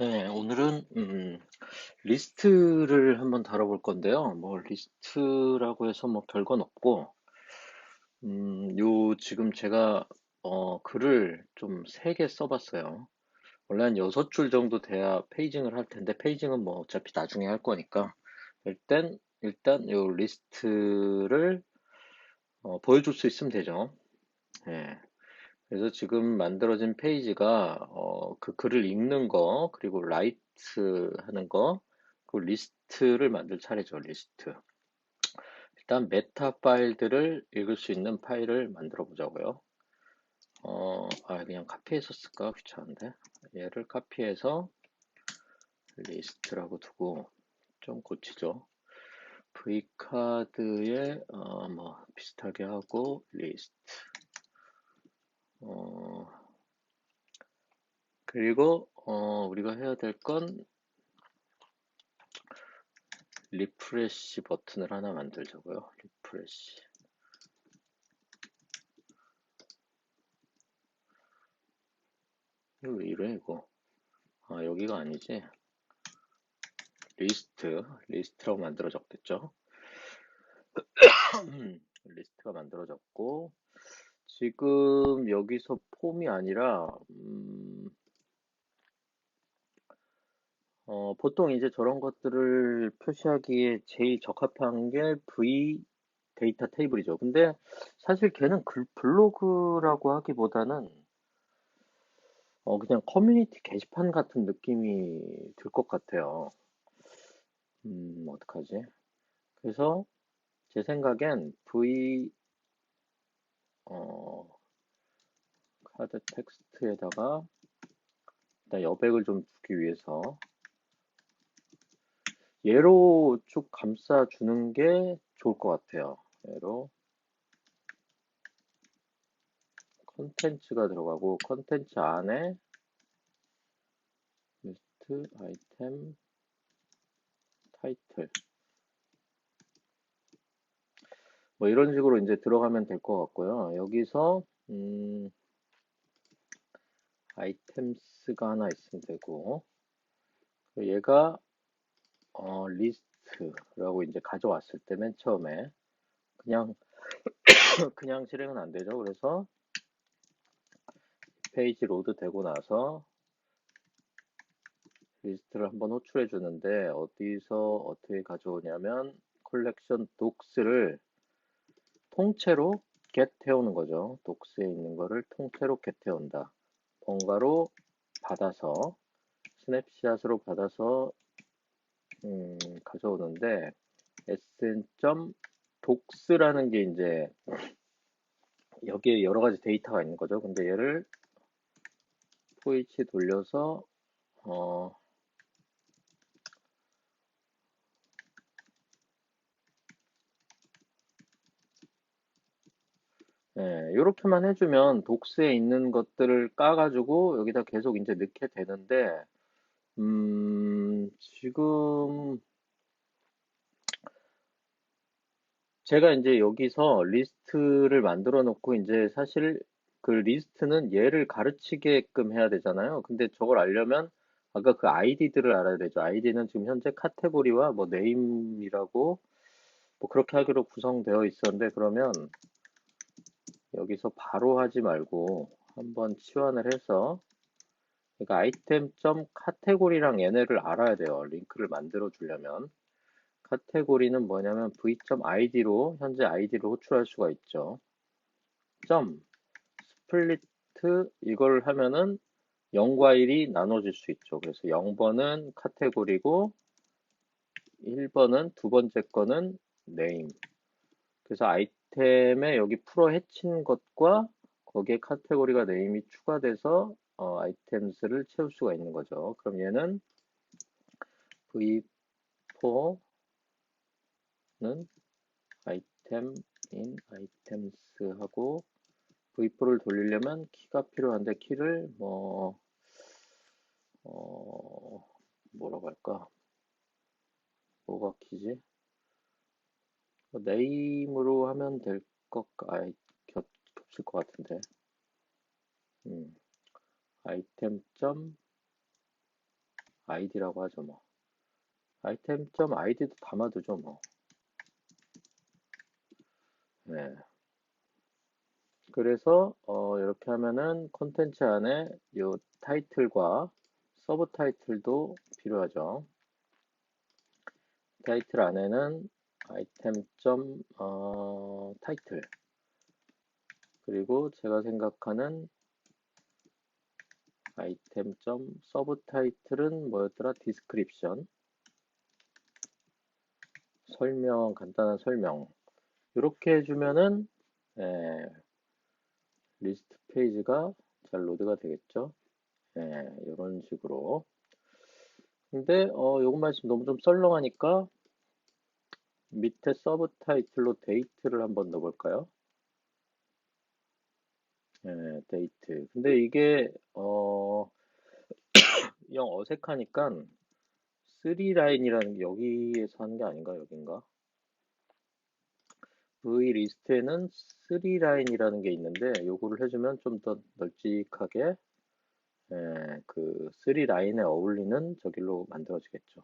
네, 오늘은 음, 리스트를 한번 다뤄볼 건데요. 뭐 리스트라고 해서 뭐 별건 없고, 음, 요 지금 제가 어, 글을 좀 세 개 써봤어요. 원래 한 여섯 줄 정도 돼야 페이징을 할 텐데 페이징은 뭐 어차피 나중에 할 거니까 일단 일단 요 리스트를 어, 보여줄 수 있으면 되죠. 예. 그래서 지금 만들어진 페이지가 어, 그 글을 읽는 거 그리고 라이트 하는 거 그 리스트를 만들 차례죠 리스트. 일단 메타 파일들을 읽을 수 있는 파일을 만들어 보자고요. 어, 아 그냥 카피해서 쓸까? 귀찮은데? 얘를 카피해서 리스트라고 두고 좀 고치죠. V카드에 어, 뭐 비슷하게 하고 리스트 어, 그리고 어, 우리가 해야 될 건 리프레시 버튼을 하나 만들자고요. 리프레시. 이거 왜 이래 이거? 아 여기가 아니지. 리스트, 리스트라고 만들어졌겠죠? 리스트가 만들어졌고 지금 여기서 폼이 아니라 음, 어, 보통 이제 저런 것들을 표시하기에 제일 적합한 게 V 데이터 테이블이죠. 근데 사실 걔는 글, 블로그라고 하기보다는 어, 그냥 커뮤니티 게시판 같은 느낌이 들 것 같아요. 음, 어떡하지? 그래서 제 생각엔 V 어, 카드 텍스트에다가 일단 여백을 좀 주기 위해서. 얘로 쭉 감싸주는 게 좋을 것 같아요. 얘로. 컨텐츠가 들어가고 컨텐츠 안에 리스트 아이템 타이틀 뭐 이런 식으로 이제 들어가면 될 것 같고요. 여기서 음, 아이템스가 하나 있으면 되고 얘가 어, 리스트라고 이제 가져왔을 때 맨 처음에 그냥 그냥 실행은 안 되죠. 그래서 페이지 로드 되고 나서 리스트를 한번 호출해 주는데 어디서 어떻게 가져오냐면 컬렉션 독스를 통째로 get 태우는 거죠. 독스에 있는 거를 통째로 get 태운다. 번가로 받아서 스냅샷으로 받아서 음, 가져오는데 sn.docs라는 게 이제 여기에 여러 가지 데이터가 있는 거죠. 근데 얘를 포이치 돌려서 어, 예, 이렇게만 해주면 독스에 있는 것들을 까가지고 여기다 계속 이제 넣게 되는데, 음, 지금 제가 이제 여기서 리스트를 만들어 놓고 이제 사실 그 리스트는 얘를 가르치게끔 해야 되잖아요. 근데 저걸 알려면 아까 그 아이디들을 알아야 되죠. 아이디는 지금 현재 카테고리와 뭐 네임이라고 뭐 그렇게 하기로 구성되어 있었는데 그러면 여기서 바로 하지 말고 한번 치환을 해서 그러니까 아이템 점 카테고리랑 얘네를 알아야 돼요. 링크를 만들어 주려면 카테고리는 뭐냐면 v.id로 현재 id로 호출할 수가 있죠. 점 스플리트 이걸 하면은 0과 1이 나눠질 수 있죠. 그래서 0번은 카테고리고 1번은 두 번째 거는 name. 그래서 아이 템에 여기 풀어 헤친 것과 거기에 카테고리가 네임이 추가돼서 어, 아이템스를 채울 수가 있는 거죠. 그럼 얘는 v4는 아이템 in 아이템스 하고 v4를 돌리려면 키가 필요한데 키를 뭐 어, 뭐라고 할까 뭐가 키지 네임으로 하면 될 것, 아, 겹, 겹칠 것 같은데. 음, 아이템 점 id라고 하죠 뭐 item.id도 담아두죠 뭐 네. 그래서 어, 이렇게 하면은 콘텐츠 안에 요 타이틀과 서브 타이틀도 필요하죠. 타이틀 안에는 아이템 점 어, 타이틀 그리고 제가 생각하는 아이템 점 서브 타이틀은 뭐였더라? 디스크립션 설명 간단한 설명 이렇게 해주면은 예, 리스트 페이지가 잘 로드가 되겠죠. 예, 이런 식으로. 근데 어, 요것만 있으면 너무 좀 썰렁하니까 밑에 서브 타이틀로 데이트를 한번 넣어볼까요? 예, 데이트. 근데 이게 어, 영 어색하니까 3라인이라는 게 여기에서 하는 게 아닌가 여긴가? V 리스트에는 3라인이라는 게 있는데 요거를 해주면 좀 더 널찍하게 예, 그 3라인에 어울리는 저길로 만들어지겠죠.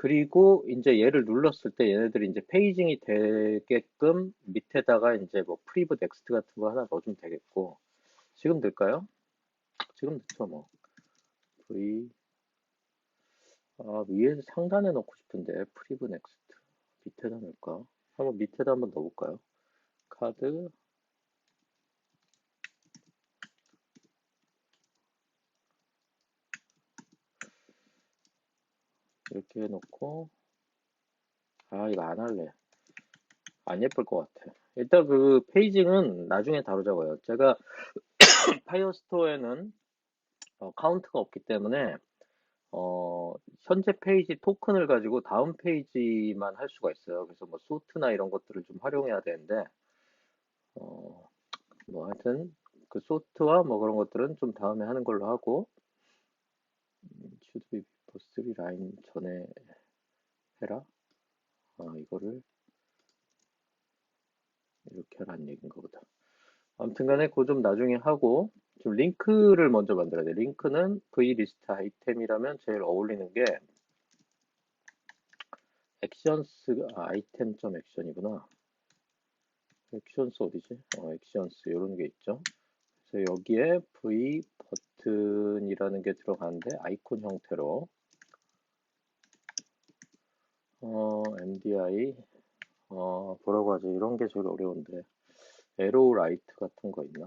그리고 이제 얘를 눌렀을 때 얘네들이 이제 페이징이 되게끔 밑에다가 이제 뭐 프리브 넥스트 같은 거 하나 넣어주면 되겠고 지금 될까요? 지금 됐죠 뭐 V 아 위에 상단에 넣고 싶은데 프리브 넥스트 밑에다 넣을까? 한번 밑에다 한번 넣어볼까요? 카드 이렇게 해놓고. 아 이거 안 할래. 안 예쁠 것 같아. 일단 그 페이징은 나중에 다루자고요. 제가 파이어스토어에는 어, 카운트가 없기 때문에 어, 현재 페이지 토큰을 가지고 다음 페이지만 할 수가 있어요. 그래서 뭐 소트나 이런 것들을 좀 활용해야 되는데 어, 뭐 하여튼 그 소트와 뭐 그런 것들은 좀 다음에 하는 걸로 하고 음, should be 버스3 라인 전에 해라? 아 이거를 이렇게 하라는 얘기인가 보다. 아무튼 간에 그거 좀 나중에 하고 좀 링크를 먼저 만들어야 돼. 링크는 v리스트 아이템이라면 제일 어울리는 게 액션스 아, 아이템 점 액션이구나. 액션스 어디지? 어, 액션스 이런 게 있죠. 그래서 여기에 v 버튼이라는 게 들어가는데 아이콘 형태로 어, MDI, 어, 뭐라고 하지? 이런 게 제일 어려운데. 에로우 라이트 같은 거 있나?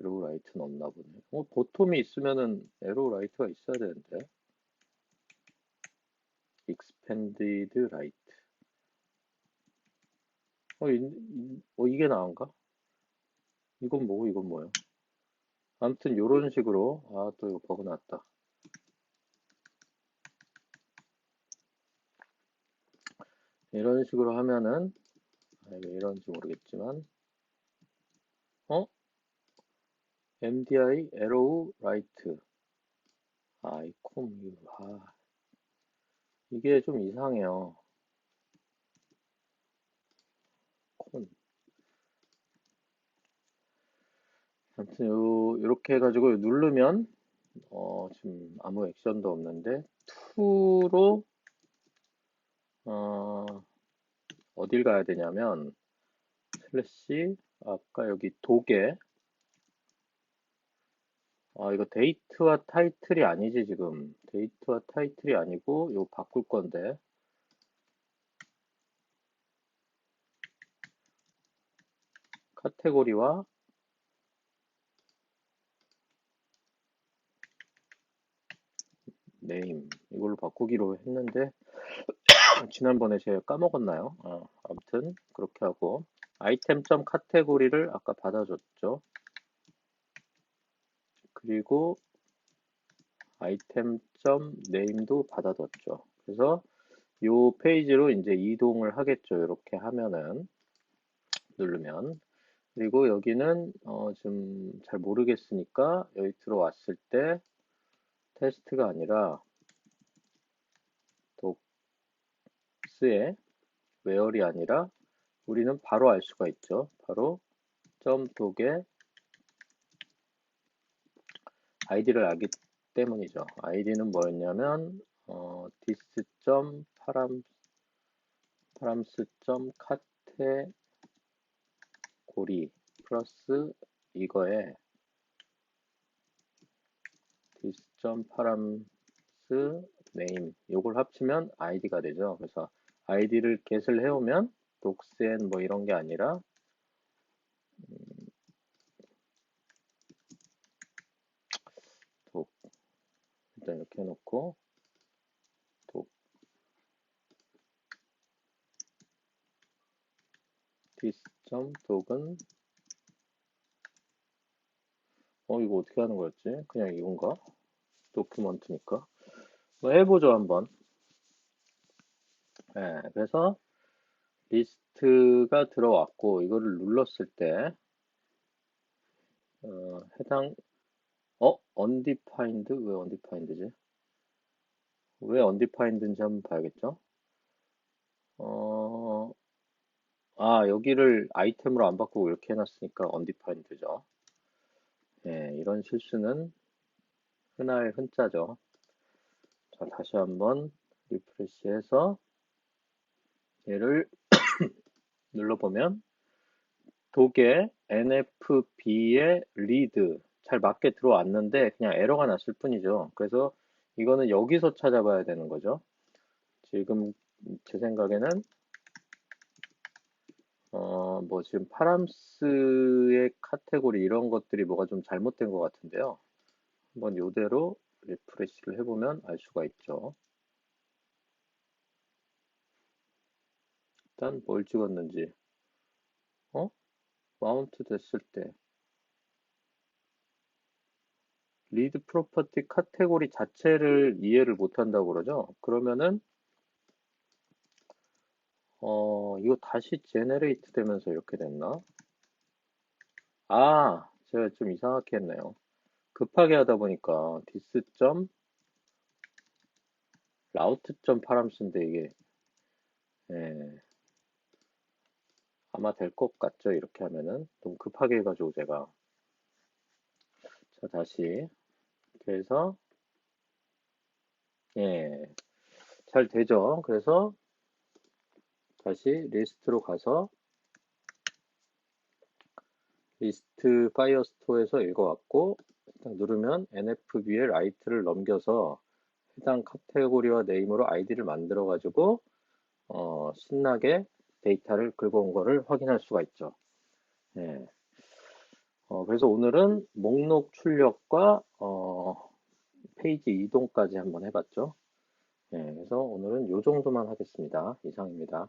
에로우 라이트는 없나 보네. 어, 보톰이 있으면은 에로우 라이트가 있어야 되는데. 익스펜디드 라이트. 어, 이, 어, 이게 나은가? 이건 뭐고, 이건 뭐야? 아무튼 요런 식으로, 아, 또 이거 버그 났다. 이런 식으로 하면은 아, 왜 이런지 모르겠지만 어? MDI arrow right 아이콘 아, 이게 좀 이상해요. 콘 아무튼 요, 이렇게 해가지고 누르면 어, 지금 아무 액션도 없는데 2로 어, 어딜 가야 되냐면 슬래시 아까 여기 도개 아 이거 데이트와 타이틀이 아니지 지금. 데이트와 타이틀이 아니고 이거 바꿀 건데. 카테고리와 네임. 이걸로 바꾸기로 했는데 지난번에 제가 까먹었나요? 어, 아무튼 그렇게 하고 아이템 점 카테고리를 아까 받아줬죠. 그리고 아이템 점 네임도 받아뒀죠. 그래서 이 페이지로 이제 이동을 하겠죠. 이렇게 하면은 누르면 그리고 여기는 어, 좀잘 모르겠으니까 여기 들어왔을 때 테스트가 아니라 스의 웨어이 아니라 우리는 바로 알 수가 있죠. 바로 점 독에 아이디를 알기 때문이죠. 아이디는 뭐였냐면 어, dis. 파람 파람스. 카테 고리 플러스 이거에 dis. 파람스 name 요걸 합치면 id가 되죠. 그래서 id를 get을 해오면 독센 뭐 이런 게 아니라 음, 독 일단 이렇게 해놓고 독 dis.독은 어 이거 어떻게 하는 거였지? 그냥 이건가? 도큐먼트니까 뭐 해보죠 한번 네, 그래서 리스트가 들어왔고 이거를 눌렀을 때 어, 해당 어? undefined? 왜 undefined지? 왜 undefined인지 한번 봐야겠죠? 어, 아, 여기를 아이템으로 안 바꾸고 이렇게 해놨으니까 undefined죠. 네, 이런 실수는 흔할 흔자죠. 자, 다시 한번 리프레시해서 얘를 눌러보면 독에 NFB의 리드 잘 맞게 들어왔는데 그냥 에러가 났을 뿐이죠. 그래서 이거는 여기서 찾아봐야 되는 거죠. 지금 제 생각에는 어, 뭐 지금 파람스의 카테고리 이런 것들이 뭐가 좀 잘못된 것 같은데요. 한번 이대로 리프레시를 해보면 알 수가 있죠. 일단 뭘 찍었는지 어? 마운트 됐을 때 리드 프로퍼티 카테고리 자체를 이해를 못한다고 그러죠. 그러면은 어 이거 다시 제네레이트 되면서 이렇게 됐나? 아 제가 좀 이상하게 했네요. 급하게 하다 보니까 디스 점 라우트 점 파람스인데 이게 예. 아마 될 것 같죠? 이렇게 하면은 너무 급하게 해가지고 제가. 자 다시. 그래서. 예, 잘 되죠. 그래서 다시 리스트로 가서 리스트 파이어스토어에서 읽어왔고 누르면 NFB의 라이트를 넘겨서 해당 카테고리와 네임으로 아이디를 만들어 가지고 어, 신나게 데이터를 긁어온 거를 확인할 수가 있죠. 예. 어, 그래서 오늘은 목록 출력과 어, 페이지 이동까지 한번 해봤죠. 예, 그래서 오늘은 이 정도만 하겠습니다. 이상입니다.